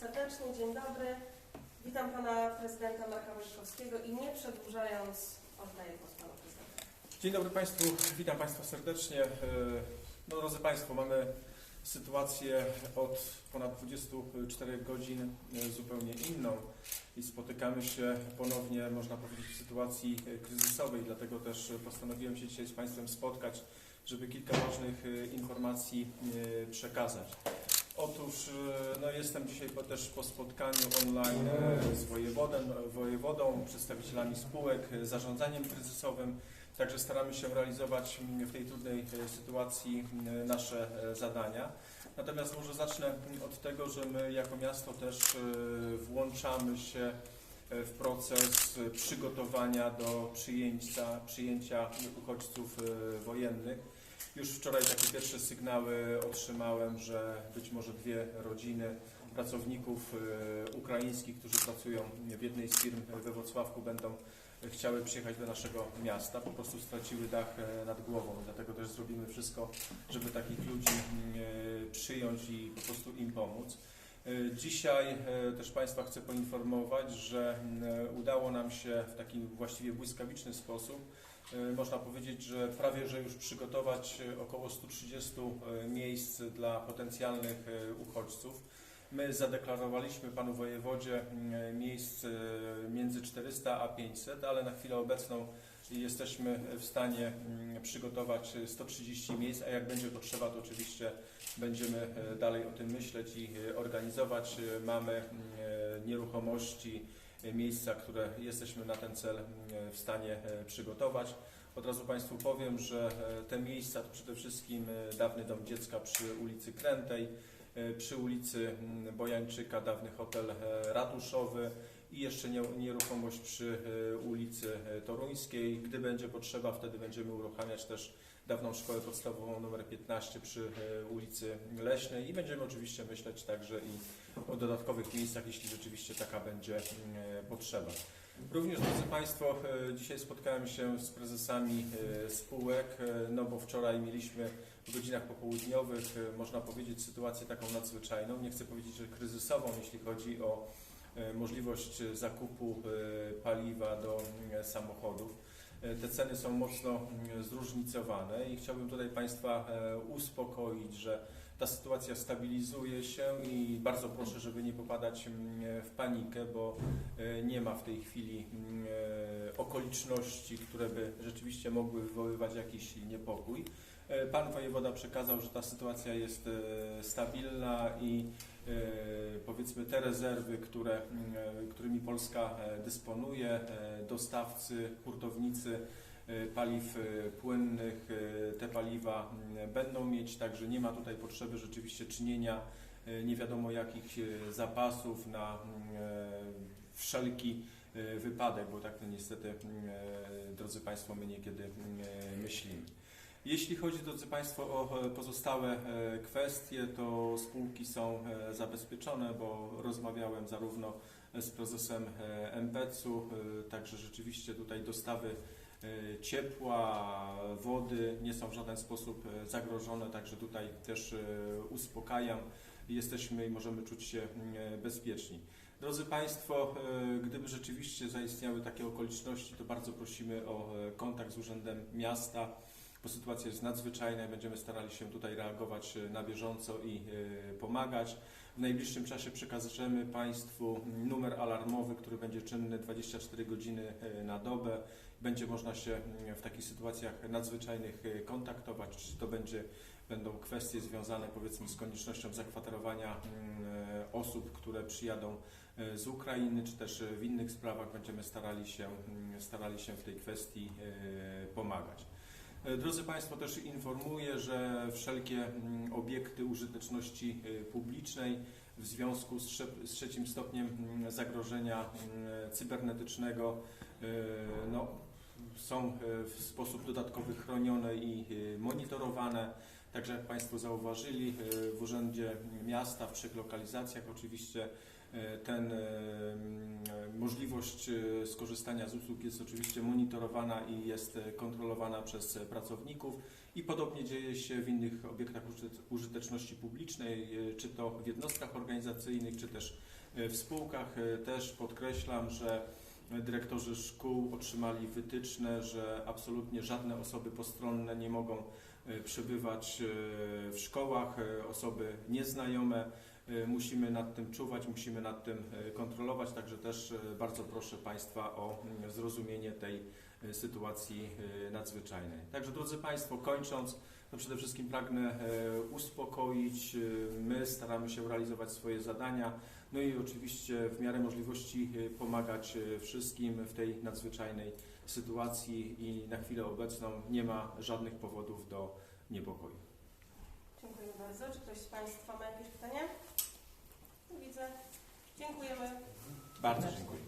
serdecznie, dzień dobry. Witam pana prezydenta Marka Wojtkowskiego i nie przedłużając, oddaję głos panu prezydentowi. Dzień dobry Państwu, witam Państwa serdecznie. E, No, drodzy Państwo, mamy sytuację od ponad 24 godzin e, zupełnie inną i spotykamy się ponownie, można powiedzieć, w sytuacji e, kryzysowej, dlatego też postanowiłem się dzisiaj z Państwem spotkać, żeby kilka ważnych informacji przekazać. Otóż e, no, jestem dzisiaj po, też po spotkaniu online e, z wojewodem, wojewodą, przedstawicielami spółek, e, zarządzaniem kryzysowym. Także staramy się realizować mm, w tej trudnej e, sytuacji mm, nasze e, zadania. Natomiast może zacznę mm, od tego, że my jako miasto też e, włączamy się e, w proces e, przygotowania do przyjęcia, przyjęcia uchodźców e, wojennych. Już wczoraj takie pierwsze sygnały otrzymałem, że być może dwie rodziny pracowników e, ukraińskich, którzy pracują w jednej z firm we Wrocławku, będą chciały przyjechać do naszego miasta, po prostu straciły dach e, nad głową. Dlatego też zrobimy wszystko, żeby takich ludzi mm, e, przyjąć i po prostu im pomóc. Dzisiaj też Państwa chcę poinformować, że mm, udało nam się w taki właściwie błyskawiczny sposób, można powiedzieć, że prawie że już przygotować e, około 130 e, miejsc dla potencjalnych e, uchodźców. My zadeklarowaliśmy panu wojewodzie miejsc e, między 400 a 500, ale na chwilę obecną jesteśmy w stanie przygotować 130 miejsc, a jak będzie potrzeba, to oczywiście będziemy e, dalej o tym myśleć i e, organizować. E, Mamy e, nieruchomości, e, miejsca, które jesteśmy na ten cel mm, w stanie e, przygotować. Od razu Państwu powiem, że e, te miejsca to przede wszystkim e, dawny dom dziecka przy ulicy Krętej, e, przy ulicy mm, Bojańczyka, dawny hotel e, ratuszowy i jeszcze nie- nieruchomość przy e, ulicy e, Toruńskiej. Gdy będzie potrzeba, wtedy będziemy uruchamiać też dawną szkołę podstawową numer 15 przy e, ulicy Leśnej i będziemy oczywiście myśleć także i o dodatkowych miejscach, jeśli rzeczywiście taka będzie mm, e, potrzeba. Również, drodzy Państwo, e, dzisiaj spotkałem się z prezesami spółek, no bo wczoraj mieliśmy w godzinach popołudniowych, można powiedzieć, sytuację taką nadzwyczajną, nie chcę powiedzieć, że kryzysową, jeśli chodzi o możliwość zakupu paliwa do mm, samochodów. E, Te ceny są mocno mm, zróżnicowane i chciałbym tutaj Państwa e, uspokoić, że ta sytuacja stabilizuje się i bardzo proszę, żeby nie popadać mm, w panikę, bo e, nie ma w tej chwili mm, e, okoliczności, które by rzeczywiście mogły wywoływać jakiś niepokój. E, Pan wojewoda przekazał, że ta sytuacja jest stabilna i powiedzmy te rezerwy, które, mm, którymi Polska dysponuje, dostawcy, hurtownicy paliw e, płynnych, e, te paliwa mm, będą mieć, także nie ma tutaj potrzeby rzeczywiście czynienia e, nie wiadomo jakich e, zapasów na mm, e, wszelki e, wypadek, bo tak to niestety, mm, e, drodzy Państwo, my niekiedy e, myślimy. Jeśli chodzi, drodzy Państwo, o e, pozostałe e, kwestie, to spółki są e, zabezpieczone, bo rozmawiałem zarówno z prezesem e, MPC-u, e, także rzeczywiście tutaj dostawy e, ciepła, wody nie są w żaden sposób e, zagrożone, także tutaj też e, uspokajam. Jesteśmy i możemy czuć się mm, bezpieczni. Drodzy Państwo, gdyby rzeczywiście zaistniały takie okoliczności, to bardzo prosimy o kontakt z Urzędem Miasta bo sytuacja jest nadzwyczajna i będziemy starali się tutaj reagować na bieżąco i pomagać. W najbliższym czasie przekażemy Państwu numer alarmowy, który będzie czynny 24 godziny e, na dobę. Będzie można się mm, w takich sytuacjach nadzwyczajnych e, kontaktować, czy to będzie, będą kwestie związane powiedzmy z koniecznością zakwaterowania mm, e, osób, które przyjadą z Ukrainy, czy też w innych sprawach będziemy starali się, mm, starali się w tej kwestii pomagać. E, Drodzy Państwo, też informuję, że wszelkie mm, obiekty użyteczności e, publicznej w związku z, trze- z trzecim stopniem mm, zagrożenia mm, cybernetycznego e, no, są w sposób dodatkowy chronione i monitorowane. Także jak Państwo zauważyli, e, w Urzędzie Miasta, w trzech lokalizacjach oczywiście e, ten, m, możliwość skorzystania z usług jest oczywiście monitorowana i jest kontrolowana przez pracowników i podobnie dzieje się w innych obiektach użyte- użyteczności publicznej, czy to w jednostkach organizacyjnych, czy też w spółkach. Też podkreślam, że dyrektorzy szkół otrzymali wytyczne, że absolutnie żadne osoby postronne nie mogą przebywać e, w szkołach, e, osoby nieznajome. E, Musimy nad tym czuwać, musimy nad tym e, kontrolować, także też e, bardzo proszę Państwa o mm, zrozumienie tej e, sytuacji e, nadzwyczajnej. Także drodzy Państwo, kończąc, no przede wszystkim pragnę e, uspokoić. E, My staramy się realizować swoje zadania, no i oczywiście w miarę możliwości e, pomagać e, wszystkim w tej nadzwyczajnej sytuacji i na chwilę obecną nie ma żadnych powodów do niepokoju. Dziękuję bardzo. Czy ktoś z Państwa ma jakieś pytania? Nie widzę. Dziękujemy. Bardzo dziękuję.